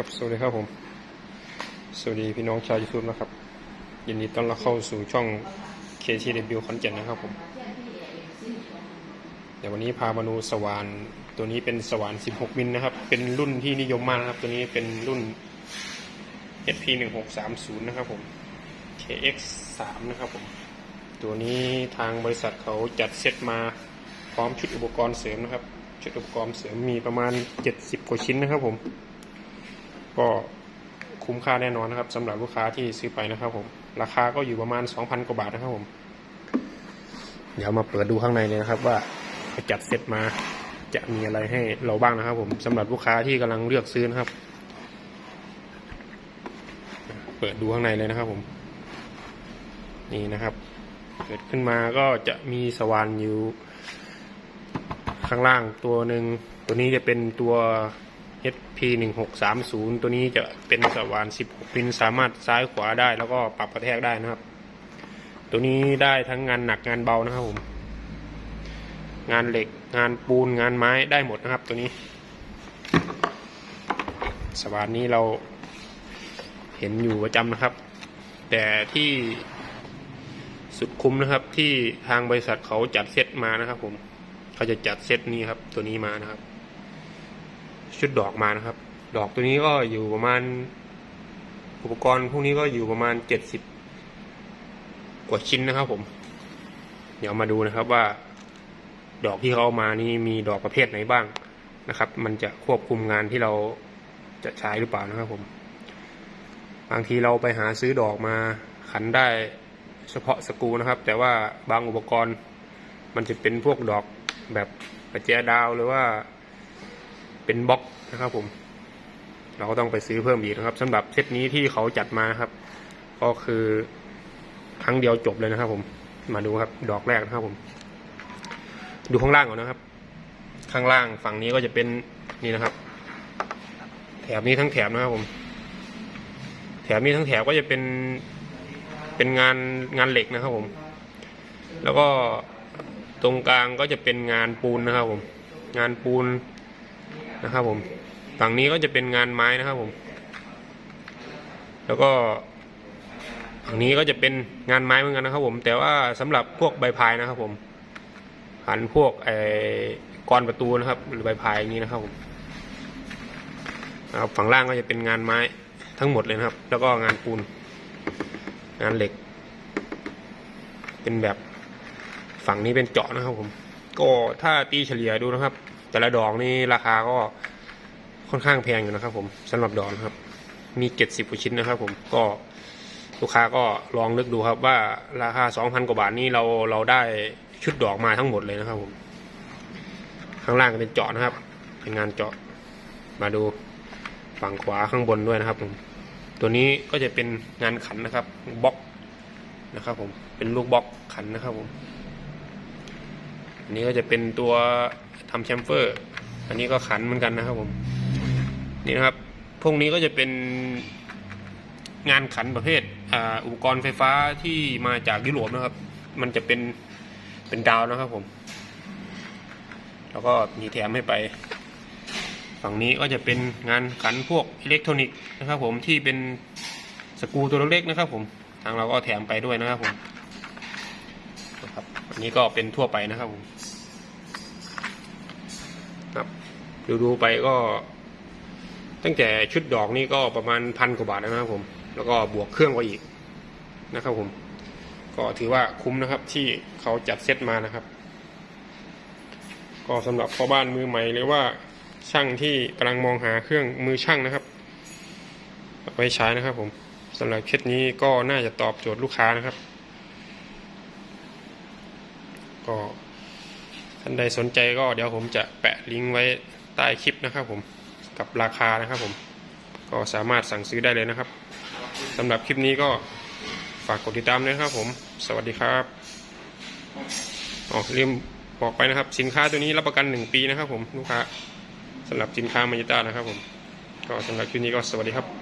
ครับสวัสดีครับผม สวัสดีพี่น้องชาวยูทูบนะครับยินดีต้อนรับเข้าสู่ช่อง KTW ขอนแก่นนะครับผม เดี๋ยววันนี้พามาดูสว่านตัวนี้เป็นสว่าน 16 มิลนะครับ เป็นรุ่นที่นิยมมากนะครับ ตัวนี้เป็นรุ่น HP 1630นะครับผม KX 3นะครับผม ตัวนี้ทางบริษัทเขาจัดเซตมาพร้อมชุดอุปกรณ์เสริมนะครับ ชุดอุปกรณ์เสริมมีประมาณ 70 กว่าชิ้นนะครับผม ก็คุ้มค่าแน่นอนนะครับสำหรับลูกค้าที่ซื้อไปนะครับผมราคาก็อยู่ประมาณ 2,000 กว่าบาทนะครับผม เดี๋ยวมาเปิดดูข้างในเลยนะครับว่าจัดเซตมาจะมีอะไรให้เราบ้างนะครับ ผมสำหรับลูกค้าที่กำลังเลือกซื้อนะครับ เปิดดูข้างในเลยนะครับผม นี่นะครับ เปิดขึ้นมาก็จะมีสว่านอยู่ ข้างล่างตัวหนึ่งตัวนี้จะเป็นตัว HP 1 6 3 0 ตัวนี้จะเป็นสว่าน 16มิลสามารถซ้ายขวาได้แล้วก็ปรับกระแทกได้นะครับ ตัวนี้ได้ทั้งงานหนักงานเบานะครับผม งานเหล็กงานปูนงานไม้ได้หมดนะครับ ตัวนี้ สว่านนี้เราเห็นอยู่ประจำนะครับ แต่ที่สุดคุ้มนะครับที่ทางบริษัทเขาจัดเซตมานะครับ ผมเขาจะจัดเซตนี้ครับ ตัวนี้มานะครับ ชุดดอกมานะครับ ดอกตัวนี้ก็อยู่ประมาณ อุปกรณ์พวกนี้ก็อยู่ประมาณเจ็ดสิบกว่าชิ้นนะครับ ผม เดี๋ยวมาดูนะครับว่า ดอกที่เขาเอามานี่มีดอกประเภทไหนบ้างนะครับ มันจะควบคุมงานที่เราจะใช้หรือเปล่านะครับ ผม บางทีเราไปหาซื้อดอกมาขันได้เฉพาะสกูนะครับ แต่ว่าบางอุปกรณ์มันจะเป็นพวกดอกแบบประแจดาวหรือว่า เป็นบล็อกนะครับผม เราก็ต้องไปซื้อเพิ่มอีกนะครับสำหรับเซตนี้ที่เขาจัดมาครับ ก็คือครั้งเดียวจบเลยนะครับ ผม มาดูครับดอกแรกนะครับผม ดูข้างล่างก่อนนะครับ ข้างล่างฝั่งนี้ก็จะเป็นนี่นะครับ แถบนี้ทั้งแถบนะครับผม แถบนี้ทั้งแถบก็จะเป็นเป็นงานงานเหล็กนะครับผม แล้วก็ตรงกลางก็จะเป็นงานปูนนะครับผม งานปูน นะครับผมฝั่งนี้ก็จะเป็นงานไม้นะครับผม แล้วก็ฝั่งนี้ก็จะเป็นงานไม้เหมือนกันนะครับผม แต่ว่าสำหรับพวกใบพายนะครับ ผมหันพวกไอ้กรอนประตูนะครับ หรือใบพายอย่างนี้นะครับผมนะครับฝั่งล่างก็จะเป็นงานไม้ทั้งหมดเลยนะครับ แล้วก็งานปูน งานเหล็ก เป็นแบบฝั่งนี้เป็นเจาะนะครับผม ก็ถ้าตีเฉลี่ยดูนะครับ แต่ละดอกนี่ราคาก็ค่อนข้างแพงอยู่นะครับ ผมสำหรับดอกนะครับ มีเจ็ดสิบกว่าชิ้นนะครับ ผมก็ลูกค้าก็ลองนึกดูครับว่าราคาสองพันกว่าบาทนี่เราเราได้ชุดดอกมาทั้งหมดเลยนะครับ ผม ข้างล่างเป็นเจาะนะครับ เป็นงานเจาะมาดูฝั่งขวาข้างบนด้วยนะครับ ผม ตัวนี้ก็จะเป็นงานขันนะครับบล็อกนะครับ ผมเป็นลูกบล็อกขันนะครับ ผม อันนี้ก็จะเป็นตัวทำแชมเฟอร์ อันนี้ก็ขันเหมือนกันนะครับผม นี่นะครับ พวกนี้ก็จะเป็นงานขันประเภทอ,อุปกรณ์ไฟฟ้าที่มาจากยุโรปนะครับ มันจะเป็นเป็นดาวนะครับผม แล้วก็มีแถมให้ไป ฝั่งนี้ก็จะเป็นงานขันพวกอิเล็กทรอนิกส์นะครับ ผมที่เป็นสกูตัวเล็กๆนะครับ ผม ทางเราก็แถมไปด้วยนะครับผมนะครับอันนี้ก็เป็นทั่วไปนะครับผม ครับดูดูไปก็ ตั้งแต่ชุดดอกนี่ก็ประมาณพันกว่าบาทนะครับผม แล้วก็บวกเครื่องไว้อีกนะครับผม ก็ถือว่าคุ้มนะครับที่เขาจัดเซตมานะครับ ก็สำหรับพ่อบ้านมือใหม่หรือว่าช่างที่กำลังมองหาเครื่องมือช่างนะครับเอาไปใช้นะครับ ผมสำหรับเคสนี้ก็น่าจะตอบโจทย์ลูกค้านะครับ ก็ ท่านใดสนใจก็เดี๋ยวผมจะแปะลิงก์ไว้ใต้คลิปนะครับผมกับราคานะครับผมก็สามารถสั่งซื้อได้เลยนะครับสำหรับคลิปนี้ก็ฝากกดติดตามด้วยครับผม สวัสดีครับอ๋อลืมบอกไปนะครับ สินค้าตัวนี้รับประกันหนึ่งปีนะครับผมลูกค้าสำหรับสินค้ามายิต้านะครับผม ก็สำหรับคลิปนี้ก็สวัสดีครับ